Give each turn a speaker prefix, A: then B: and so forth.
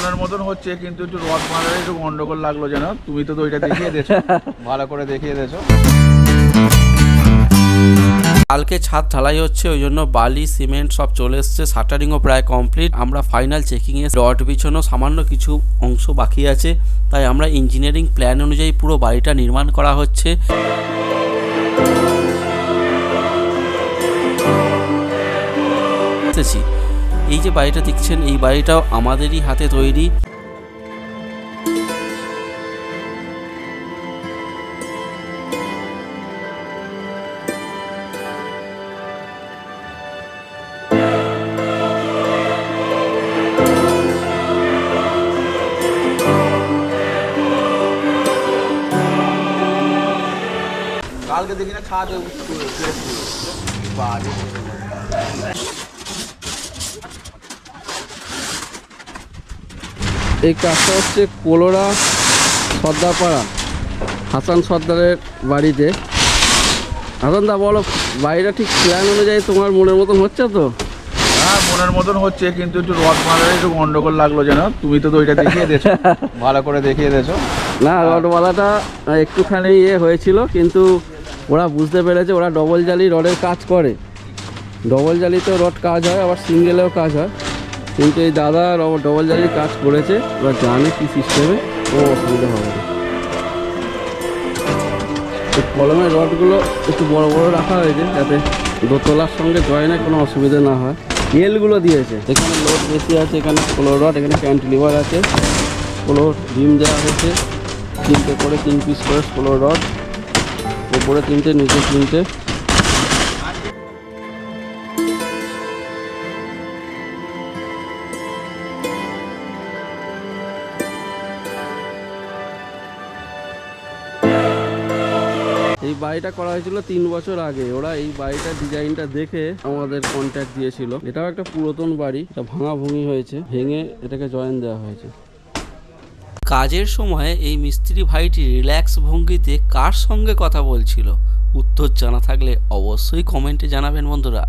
A: মনের মতন হচ্ছে, কিন্তু একটু রথ বাঁধার একটু গন্ডগোল লাগল যেন। তুমি তো ওইটা দেখিয়ে দিয়েছ। ভালো করে দেখিয়ে দিয়েছ।
B: কালকে ছাদ ঢালাই হচ্ছে, ওই জন্য বালি, সিমেন্ট সব চলে এসছে, শাটারিংও প্রায় কমপ্লিট। আমরা ফাইনাল চেকিংয়ে রড বিছানো সামান্য কিছু অংশ বাকি আছে, তাই আমরা ইঞ্জিনিয়ারিং প্ল্যান অনুযায়ী পুরো বাড়িটা নির্মাণ করা হচ্ছে। এসেছি। এই যে বাড়িটা দেখছেন এই বাড়িটাও আমাদেরই হাতে তৈরি।
A: কালকে দেখি না ছাদে
C: এই কাজটা হচ্ছে কোলোরা সর্দারপাড়া হাসান সর্দারের বাড়িতে। হাসান দা বলো বাড়িটা ঠিক প্ল্যান অনুযায়ী তোমার মনের মতন হচ্ছে তো?
A: হ্যাঁ মনের মতন হচ্ছে কিন্তু একটু রথ বাঁধার একটু গন্ডগোল লাগল যেন। তুমি তো ওইটা দেখিয়ে দিয়েছ। ভালো করে দেখিয়ে দিয়েছ।
C: না রডওয়ালাটা একটুখানি ইয়ে হয়েছিল কিন্তু ওরা বুঝতে পেরেছে ওরা ডবল জালি রডের কাজ করে। ডবল জালিতেও রড কাজ হয় আবার সিঙ্গেলেও কাজ হয়। কিন্তু এই দাদা ডবল জালির কাজ করেছে। ওরা জানে কি সিস্টেমে কোনো অসুবিধা হবে না। কলমের রডগুলো একটু বড় বড় রাখা হয়েছে, যাতে দোতলার সঙ্গে জয়েনে কোনো অসুবিধা না হয়। এলগুলো দিয়েছে। এখানে লোড বেশি আছে, এখানে ফ্লো রড এখানে ক্যান্টিলিভার আছে। ফ্লো ডিম দেওয়া হয়েছে। তিনটে করে তিন পিস করে ফ্লো রড উপরে তিনটে, নিচে তিনটে। এই বাড়িটা করা হয়েছিল তিন বছর আগে। ওরা এই বাড়িটার ডিজাইনটা দেখে আমাদের কন্ট্যাক্ট দিয়েছিল। এটাও একটা পুরাতন বাড়ি, এটা ভাঙা ভুঙি হয়েছে, ভেঙে এটাকে জয়েন দেওয়া হয়েছে।
B: কাজের সময় এই মিস্ত্রি ভাইটি রিল্যাক্স ভঙ্গিতে কার সঙ্গে কথা বলছিল? উত্তর জানা থাকলে অবশ্যই কমেন্টে জানাবেন বন্ধুরা।